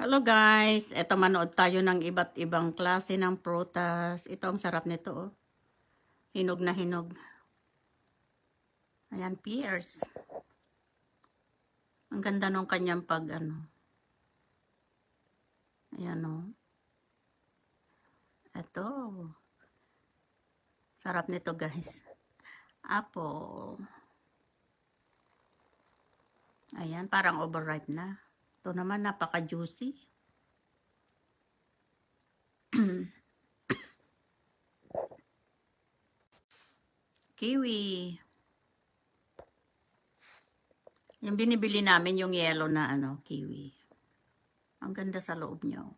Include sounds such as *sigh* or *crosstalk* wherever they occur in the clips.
Hello guys, eto manood tayo ng iba't ibang klase ng prutas. Ito ang sarap nito oh. Hinog na hinog. Ayan, pears. Ang ganda nung kanyang pag ano. Ayan oh. Ito. Sarap nito guys. Apple. Ayan, parang overripe na. Ito naman, napaka-juicy. *clears throat* Kiwi. Yung binibili namin, yung yellow na ano, kiwi. Ang ganda sa loob niyo.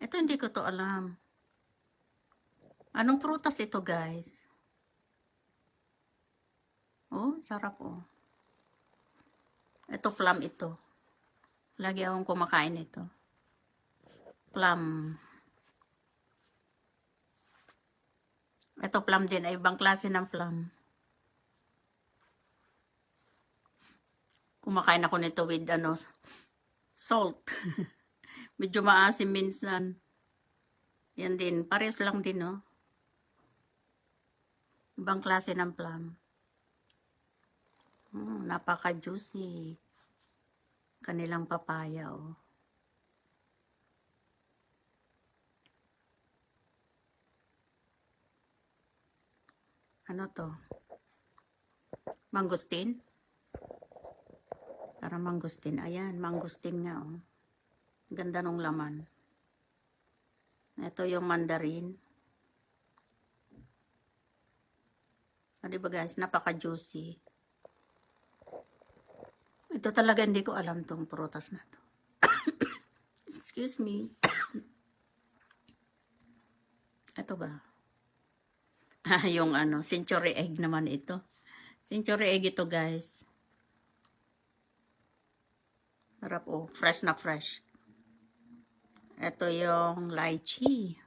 Ito, hindi ko to alam. Anong prutas ito, guys? Oh, sarap oh. Ito, plum ito. Lagi akong kumakain ito. Plum. Ito plum din. Ay, ibang klase ng plum. Kumakain ako nito with ano, salt. *laughs* Medyo maasim minsan. Yan din. Pares lang din, no? Ibang klase ng plum. Hmm, napaka-juicy kanilang papaya, oh. Ano to? Mangustin? Para mangustin. Ayan, mangustin nga, oh. Ganda nung laman. Ito yung mandarin. O, diba guys, napaka-juicy. Ito talaga hindi ko alam tong prutas na to. *coughs* Excuse me. *coughs* Ito ba? *laughs* Ah, yung ano, century egg naman ito. Century egg ito, guys. Sarap oh, fresh na fresh. Ito yung lychee.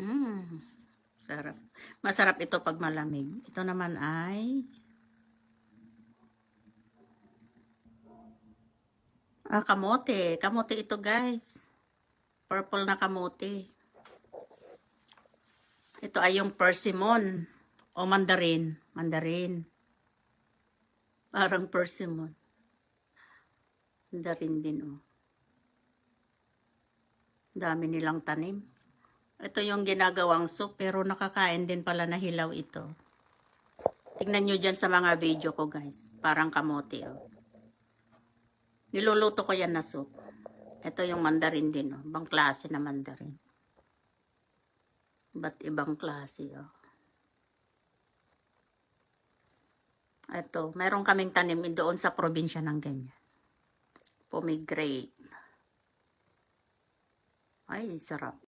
Mmm. Sarap. Masarap ito pag malamig. Ito naman ay Ah, kamote. Kamote ito, guys. Purple na kamote. Ito ay yung persimmon o mandarin. Mandarin. Parang persimmon. Mandarin din, oh. Dami nilang tanim. Ito yung ginagawang soup, pero nakakain din pala na hilaw ito. Tingnan nyo dyan sa mga video ko, guys. Parang kamote, oh. Niluluto ko yan na soup. Ito yung mandarin din, oh. Ibang klase na mandarin. Ba't ibang klase, oh. Ito, meron kaming tanim doon sa probinsya ng ganyan. Pomegranate. Ay, sarap.